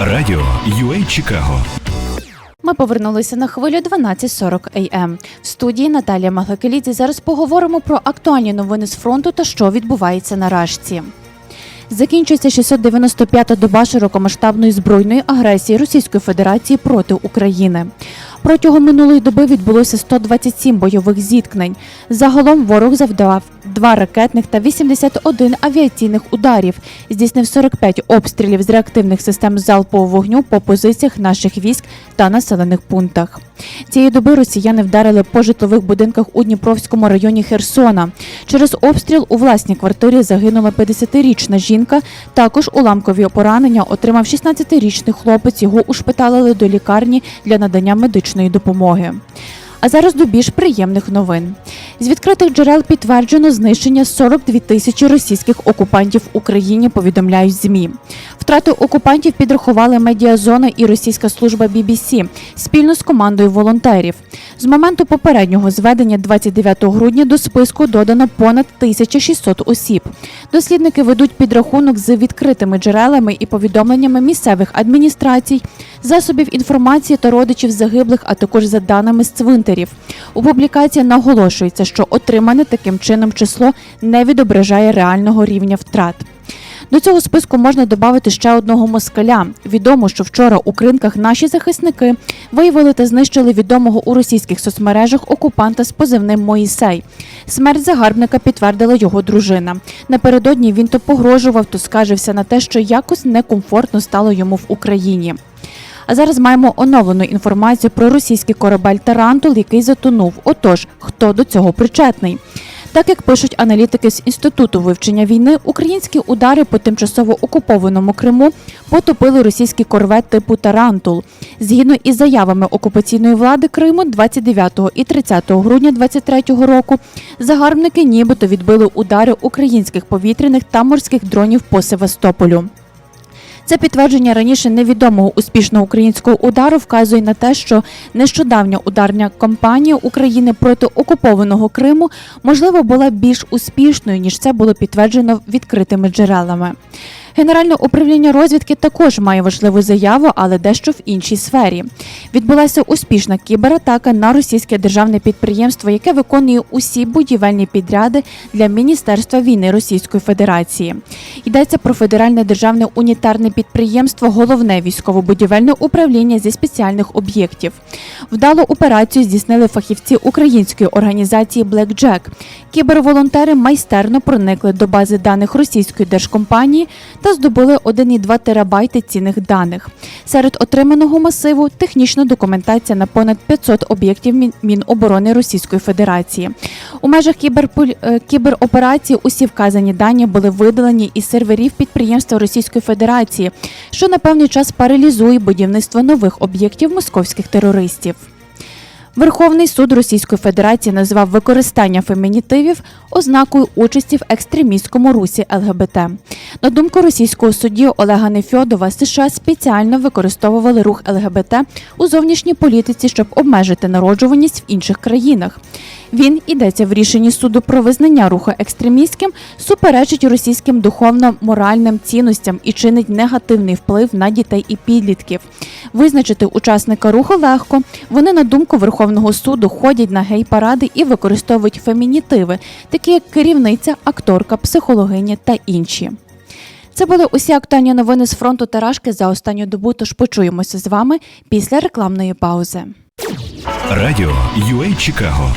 Радіо UA Чикаго Ми повернулися на хвилю 12.40 AM. В студії Наталія Маглакелідзе. Зараз поговоримо про актуальні новини з фронту та що відбувається на Рашці. Закінчується 695-та доба широкомасштабної збройної агресії Російської Федерації проти України. Протягом минулої доби відбулося 127 бойових зіткнень. Загалом ворог завдав два ракетних та 81 авіаційних ударів, здійснив 45 обстрілів з реактивних систем залпового вогню по позиціях наших військ та населених пунктах. Цієї доби росіяни вдарили по житлових будинках у Дніпровському районі Херсона. Через обстріл у власній квартирі загинула 50-річна жінка. Також уламкові поранення отримав 16-річний хлопець. Його ушпиталили до лікарні для надання медичної допомоги. А зараз до більш приємних новин. З відкритих джерел підтверджено знищення 42 тисячі російських окупантів в Україні, повідомляють ЗМІ. Втрати окупантів підрахували медіазона і російська служба BBC спільно з командою волонтерів. З моменту попереднього зведення 29 грудня до списку додано понад 1600 осіб. Дослідники ведуть підрахунок з відкритими джерелами і повідомленнями місцевих адміністрацій, засобів інформації та родичів загиблих, а також за даними з цвинтарів. У публікації наголошується, що отримане таким чином число не відображає реального рівня втрат. До цього списку можна додати ще одного москаля. Відомо, що вчора у кринках наші захисники виявили та знищили відомого у російських соцмережах окупанта з позивним Моїсей. Смерть загарбника підтвердила його дружина. Напередодні він то погрожував, то скаржився на те, що якось некомфортно стало йому в Україні. А зараз маємо оновлену інформацію про російський корабель Тарантул, який затонув. Отож, хто до цього причетний? Так як пишуть аналітики з інституту вивчення війни, українські удари по тимчасово окупованому Криму потопили російський корвет типу Тарантул. Згідно із заявами окупаційної влади Криму, 29 і 30 грудня 2023 року загарбники нібито відбили удари українських повітряних та морських дронів по Севастополю. Це підтвердження раніше невідомого успішного українського удару вказує на те, що нещодавня ударня кампанія України проти окупованого Криму можливо була більш успішною ніж це було підтверджено відкритими джерелами. Генеральне управління розвідки також має важливу заяву, але дещо в іншій сфері. Відбулася успішна кібератака на російське державне підприємство, яке виконує усі будівельні підряди для Міністерства війни Російської Федерації. Йдеться про федеральне державне унітарне підприємство, головне військово-будівельне управління зі спеціальних об'єктів. Вдалу операцію здійснили фахівці української організації BlackJack. Кіберволонтери майстерно проникли до бази даних російської держкомпанії та здобули 1,2 терабайти цінних даних. Серед отриманого масиву технічна документація на понад 500 об'єктів Міноборони Російської Федерації. У межах кіберполь- е, кібероперації усі вказані дані були видалені із серверів підприємства Російської Федерації, що на певний час паралізує будівництво нових об'єктів московських терористів. Верховний суд Російської Федерації назвав використання фемінітивів ознакою участі в екстремістському русі ЛГБТ. На думку російського судді Олега Нефьодова, США спеціально використовували рух ЛГБТ у зовнішній політиці, щоб обмежити народжуваність в інших країнах. Він йдеться в рішенні суду про визнання руху екстремістським, суперечить російським духовно-моральним цінностям і чинить негативний вплив на дітей і підлітків. Визначити учасника руху легко. Вони, на думку Верховного суду, ходять на гей-паради і використовують фемінітиви, такі як керівниця, акторка, психологиня та інші. Це були усі актуальні новини з фронту Тарашки за останню добу. Тож почуємося з вами після рекламної паузи. Радіо UA Чикаго